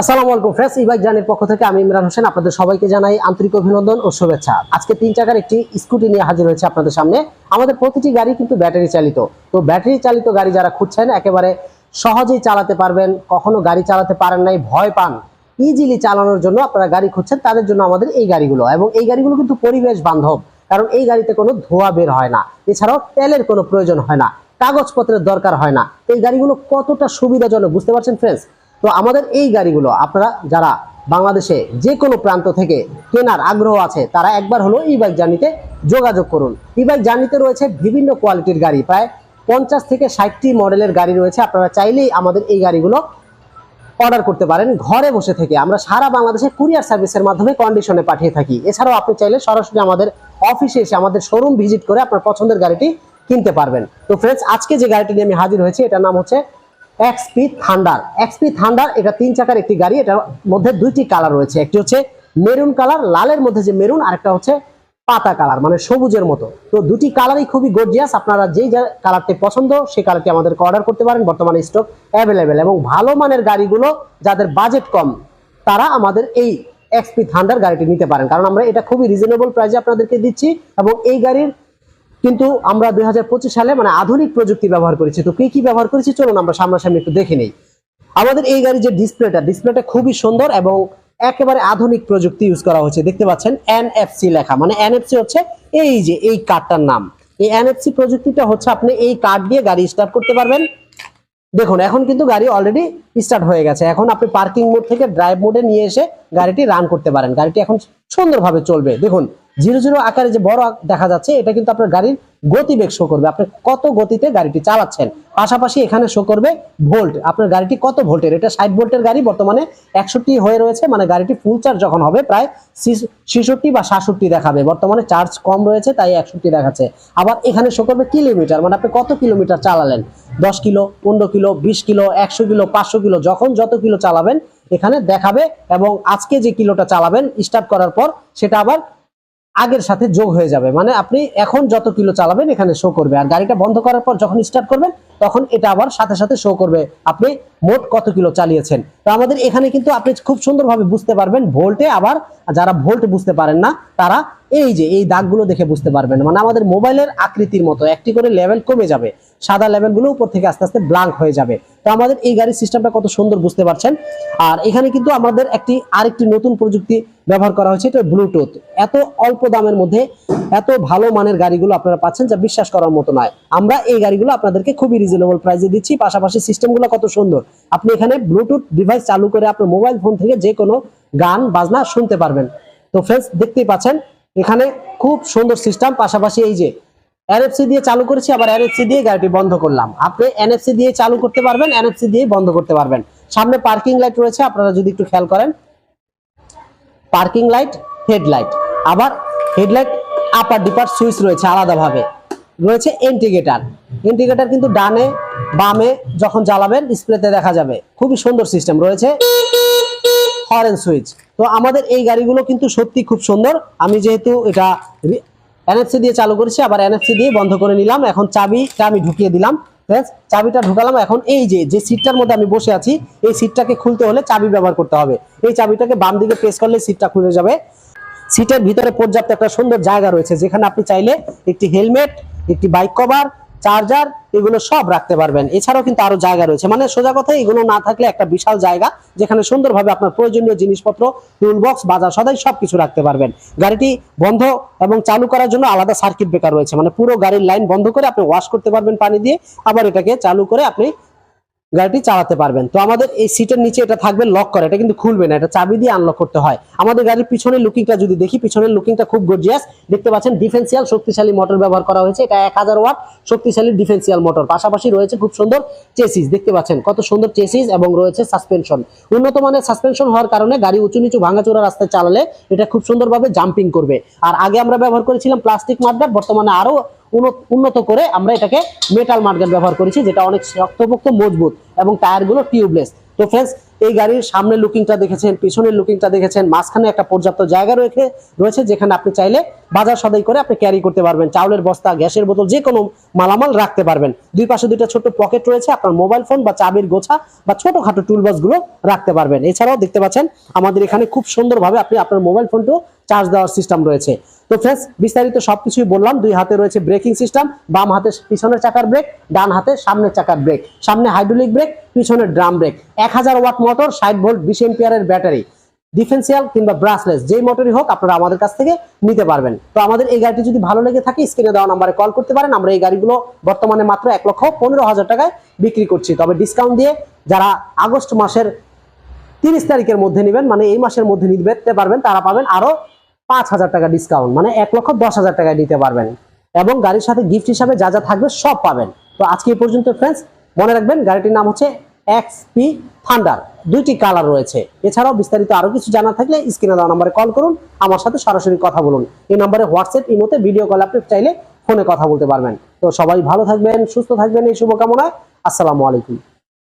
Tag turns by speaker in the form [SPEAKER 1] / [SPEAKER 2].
[SPEAKER 1] আসসালামু আলাইকুম friends e-bike জার্নির পক্ষ থেকে আমি ইমরান হোসেন, আপনাদের সবাইকে জানাই আন্তরিক অভিনন্দন ও শুভেচ্ছা। আজকে তিন চাকার একটি স্কুটি নিয়ে হাজির হয়েছে আপনাদের সামনে। আমাদের প্রতিটি গাড়ি কিন্তু ব্যাটারি চালিত। তো ব্যাটারি চালিত গাড়ি যারা খুঁজছেন, একেবারে সহজেই চালাতে পারবেন, কখনো গাড়ি চালাতে পারেন নাই, ভয় পান ইজিলি চালানোর জন্য আপনারা গাড়ি খুঁজছেন, তাদের জন্য আমাদের এই গাড়িগুলো। এবং এই গাড়িগুলো কিন্তু পরিবেশ বান্ধব, কারণ এই গাড়িতে কোনো ধোঁয়া বের হয় না, এছাড়াও তেলের কোনো প্রয়োজন হয় না, কাগজপত্রের দরকার হয় না। এই গাড়িগুলো কতটা সুবিধাজনক, বুঝতে পারছেন ফ্রেন্ডস? তো আমাদের এই গাড়িগুলো আপনারা যারা বাংলাদেশে যে কোনো প্রান্ত থেকে কেনার আগ্রহ আছে, তারা একবার হলো ই বাইক জার্নিতে যোগাযোগ করুন। ই বাইক জার্নিতে রয়েছে বিভিন্ন কোয়ালিটির গাড়ি, প্রায় পঞ্চাশ থেকে ষাটটি মডেলের গাড়ি রয়েছে। আপনারা চাইলেই আমাদের এই গাড়িগুলো অর্ডার করতে পারেন। ঘরে বসে থেকে আমরা সারা বাংলাদেশে কুরিয়ার সার্ভিসের মাধ্যমে কন্ডিশনে পাঠিয়ে থাকি। এছাড়াও আপনি চাইলে সরাসরি আমাদের অফিসে এসে আমাদের শোরুম ভিজিট করে আপনার পছন্দের গাড়িটি কিনতে পারবেন। তো ফ্রেন্ডস আজকে যে গাড়িটি নিয়ে আমি হাজির হয়েছি, এটার নাম হচ্ছে এক্সপি থান্ডার এক্সপি থান্ডার এটা তিন চাকার একটি গাড়ি, এটার মধ্যে দুইটি কালার রয়েছে। একটি হচ্ছে মেরুন কালার লালের মধ্যে যে মেরুন আরেকটা হচ্ছে পাতা কালার মানে সবুজের মতো। তো দুটি কালারই খুবই গর্জিয়াস আপনারা যেই কালারটি পছন্দ সেই কালারটি আমাদেরকে অর্ডার করতে পারেন, বর্তমানে স্টক অ্যাভেলেবেল এবং ভালো মানের গাড়িগুলো, যাদের বাজেট কম, তারা আমাদের এই এক্সপি থান্ডার গাড়িটি নিতে পারেন। কারণ আমরা এটা খুবই রিজনেবল প্রাইসে আপনাদেরকে দিচ্ছি, এবং এই গাড়ির কিন্তু আমরা দুই হাজার পঁচিশ সালে মানে আধুনিক প্রযুক্তি ব্যবহার করেছি। তো কি কি ব্যবহার করেছি? চলুন আমরা সামনাসামনি একটু দেখে নেই। আমাদের এই গাড়ির যে ডিসপ্লেটা ডিসপ্লেটা খুবই সুন্দর এবং একেবারে আধুনিক প্রযুক্তি ইউজ করা হচ্ছে। দেখতে পাচ্ছেন এনএফসি লেখা। মানে এনএফসি হচ্ছে এই যে এই কার্ডটার নাম। এই এনএফসি প্রযুক্তিটা হচ্ছে আপনি এই কার্ড দিয়ে গাড়ি স্টার্ট করতে পারবেন। দেখুন, এখন কিন্তু গাড়ি অলরেডি স্টার্ট হয়ে গেছে। এখন আপনি পার্কিং মোড থেকে ড্রাইভ মোডে নিয়ে এসে গাড়িটি রান করতে পারেন। গাড়িটি এখন সুন্দরভাবে চলবে। দেখুন জিরো জিরো আকারে যে বড় দেখা যাচ্ছে, এটা কিন্তু আপনার গাড়ির গতিবেগ শো করবে। আপনি কত গতিতে গাড়িটি চালাচ্ছেন? পাশাপাশি এখানে শো করবে ভোল্ট আপনার গাড়িটি কত ভোল্টের এটা ষাট ভোল্টের গাড়ি, বর্তমানে একষট্টি হয়ে রয়েছে। মানে গাড়িটি ফুল চার্জ যখন হবে, প্রায় ছেষট্টি বা সাতষট্টি দেখাবে। বর্তমানে চার্জ কম রয়েছে, তাই একষট্টি দেখাচ্ছে। আবার এখানে শো করবে কিলোমিটার। মানে আপনি কত কিলোমিটার চালালেন? দশ কিলো, পনেরো কিলো, বিশ কিলো, একশো কিলো, পাঁচশো কিলো, যখন যত কিলো চালাবেন, এখানে দেখাবে। এবং আজকে যে কিলোটা চালাবেন স্টার্ট করার পর, সেটা আবার আগের সাথে যোগ হয়ে যাবে। মানে আপনি এখন যত কিলো চালাবেন এখানে শো করবে। আর গাড়িটা বন্ধ করার পর যখন স্টার্ট করবেন, তখন এটা আবার সাথে সাথে শো করবে। আপনি মোট কত কিলো চালিয়েছেন? তো আমাদের এখানে কিন্তু আপনি খুব সুন্দরভাবে বুঝতে পারবেন। ভোল্টে আবার, যারা ভোল্ট বুঝতে পারেন না, তারা এই যে, এই দাগগুলো দেখে বুঝতে পারবেন। মানে আমাদের মোবাইলের আকৃতির মতো, একটি করে লেভেল কমে যাবে, সাদা লেভেলগুলো উপর থেকে আস্তে আস্তে ব্লাঙ্ক হয়ে যাবে। তো আমাদের এই গাড়ির সিস্টেমটা কত সুন্দর বুঝতে পারছেন। আর এখানে কিন্তু আমাদের একটি, আরেকটি নতুন প্রযুক্তি ব্যবহার করা হয়েছে, এটা ব্লুটুথ এত অল্প দামের মধ্যে, এত ভালো মানের গাড়িগুলো আপনারা পাচ্ছেন যা বিশ্বাস করার মতো নয়। আমরা এই গাড়িগুলো আপনাদেরকে খুবই রিজনেবল প্রাইসে দিচ্ছি, পাশাপাশি সিস্টেমগুলো কত সুন্দর। আপনি এখানে ব্লুটুথ ডিভাইস চালু করে আপনার মোবাইল ফোন থেকে যে কোনো গান, বাজনা শুনতে পারবেন। তো ফ্রেন্ডস দেখতেই পাচ্ছেন এখানে খুব সুন্দর সিস্টেম পাশাপাশি এই যে এনএফসি দিয়ে চালু করেছি, আবার এনএফসি দিয়ে গাড়িটি বন্ধ করলাম। আপনি এনএফসি দিয়ে চালু করতে পারবেন এনএফসি দিয়ে বন্ধ করতে পারবেন। সামনে পার্কিং লাইট রয়েছে, আপনারা যদি একটু খেয়াল করেন। পার্কিং লাইট হেডলাইট আবার হেডলাইট আপার ডিপার সুইচ রয়েছে আলাদাভাবে। রয়েছে ইন্ডিকেটার ইন্ডিকেটার কিন্তু ডানে, বামে যখন জ্বালাবেন ডিসপ্লেতে দেখা যাবে। খুবই সুন্দর সিস্টেম রয়েছে। হরেন সুইচ তো আমাদের এই গাড়িগুলো কিন্তু সত্যি খুব সুন্দর। আমি যেহেতু এটা এনএফসি দিয়ে চালু করেছি, আবার এনএফসি দিয়ে বন্ধ করে নিলাম। এখন চাবিটা আমি ঢুকিয়ে দিলাম। চাবিটা ঢুকালাম। এখন এই যে যে সিটটার মধ্যে আমি বসে আছি, এই সিটটাকে খুলতে হলে চাবি ব্যবহার করতে হবে। এই চাবিটাকে বাম দিকে প্রেস করলে সিটটা খুলে যাবে। সিটের ভিতরে পর্যাপ্ত একটা সুন্দর জায়গা রয়েছে, যেখানে আপনি চাইলে একটি হেলমেট একটি বাইক কভার চার্জার, এগুলো সব রাখতে পারবেন। এছাড়াও কিন্তু আরও জায়গা রয়েছে। মানে সোজা কথা এগুলো না থাকলে একটা বিশাল জায়গা যেখানে সুন্দরভাবে আপনার প্রয়োজনীয় জিনিসপত্র টুল বক্স বাজার, সদাই সবকিছু রাখতে পারবেন। গাড়িটি বন্ধ এবং চালু করার জন্য আলাদা সার্কিট ব্রেকার রয়েছে। মানে পুরো গাড়ির লাইন বন্ধ করে আপনি ওয়াশ করতে পারবেন পানি দিয়ে। আবার এটাকে চালু করে আপনি গাড়িটি চালাতে পারবেন। তো আমাদের এই সিটের নিচে এটা থাকবে লক করে এটা কিন্তু খুলবে না, এটা চাবি দিয়ে আনলক করতে হয়। আমাদের গাড়ির পিছনের লুকিংটা যদি দেখি, পিছনের লুকিংটা খুব গর্জিয়াস দেখতে পাচ্ছেন ডিফেন্সিয়াল শক্তিশালী মোটর ব্যবহার করা হয়েছে। এটা এক হাজার ওয়াট শক্তিশালী ডিফেন্সিয়াল মোটর পাশাপাশি রয়েছে খুব সুন্দর চেসিস দেখতে পাচ্ছেন, কত সুন্দর চেসিস এবং রয়েছে সাসপেনশন উন্নত মানের সাসপেনশন হওয়ার কারণে গাড়ি উঁচু নিচু ভাঙাচোরা রাস্তায় চালালে এটা খুব সুন্দরভাবে জাম্পিং করবে। আর আগে আমরা ব্যবহার করেছিলাম প্লাস্টিক মাঠগাট বর্তমানে আরও উন্নত- করে আমরা এটাকে মেটাল মার্কেট ব্যবহার করেছি, যেটা অনেক শক্তপোক্ত, মজবুত এবং টায়ারগুলো টিউবলেস তো ফ্রেন্ডস এই গাড়ির সামনের লুকিংটা দেখেছেন, পিছনের লুকিংটা দেখেছেন, মাঝখানে একটা পর্যাপ্ত জায়গা রয়েছে রয়েছে যেখানে আপনি চাইলে বাজার সদাই করে আপনি ক্যারি করতে পারবেন। চাউলের বস্তা, গ্যাসের বোতল, যে কোনো মালামাল রাখতে পারবেন। দুই পাশে দুইটা ছোট পকেট রয়েছে, আপনার মোবাইল ফোন বা চাবির গোছা বা ছোটখাটো টুলবক্সগুলো রাখতে পারবেন। এছাড়াও দেখতে পাচ্ছেন, আমাদের এখানে খুব সুন্দরভাবে আপনি আপনার মোবাইল ফোনটাও চার্জ দেওয়ার সিস্টেম রয়েছে। তো ফ্রেন্ডস বিস্তারিত সবকিছুই বললাম। দুই হাতে রয়েছে ব্রেকিং সিস্টেম বাম হাতে পিছনের চাকার ব্রেক ডান হাতে সামনের চাকার ব্রেক সামনে হাইড্রোলিক ব্রেক পিছনে ড্রাম ব্রেক এক হাজার ওয়াট মোটর ষাট ভোল্ট বিশ এম্পিয়ারের ব্যাটারি ডিফেন্সিয়াল কিংবা ব্রাসলেস যেই মোটরই হোক, আপনারা আমাদের কাছ থেকে নিতে পারবেন। তো আমাদের এই গাড়িটি যদি ভালো লেগে থাকে স্ক্রিনে দেওয়া নাম্বারে কল করতে পারেন। আমরা এই গাড়িগুলো বর্তমানে মাত্র এক লক্ষ পনেরো হাজার টাকায় বিক্রি করছি। তবে ডিসকাউন্ট দিয়ে যারা আগস্ট মাসের তিরিশ তারিখের মধ্যে নেবেন মানে এই মাসের মধ্যে নিতে পারবেন, তারা পাবেন আরও পাঁচ হাজার টাকা ডিসকাউন্ট মানে এক লক্ষ দশ হাজার টাকায় নিতে পারবেন। এবং গাড়ির সাথে গিফট হিসাবে যা যা থাকবে সব পাবেন। তো আজকে এই পর্যন্ত ফ্রেন্ডস মনে রাখবেন, গাড়িটির নাম হচ্ছে এক্স পি থান্ডার দুইটি কালার রয়েছে। এছাড়াও বিস্তারিত আরও কিছু জানা থাকলে স্ক্রিনে দেওয়া নাম্বারে কল করুন, আমার সাথে সরাসরি কথা বলুন। এই নম্বরে হোয়াটসঅ্যাপ ইমোতে ভিডিও কল আপনি চাইলে ফোনে কথা বলতে পারবেন। তো সবাই ভালো থাকবেন, সুস্থ থাকবেন, এই শুভকামনায়। আসসালামু আলাইকুম।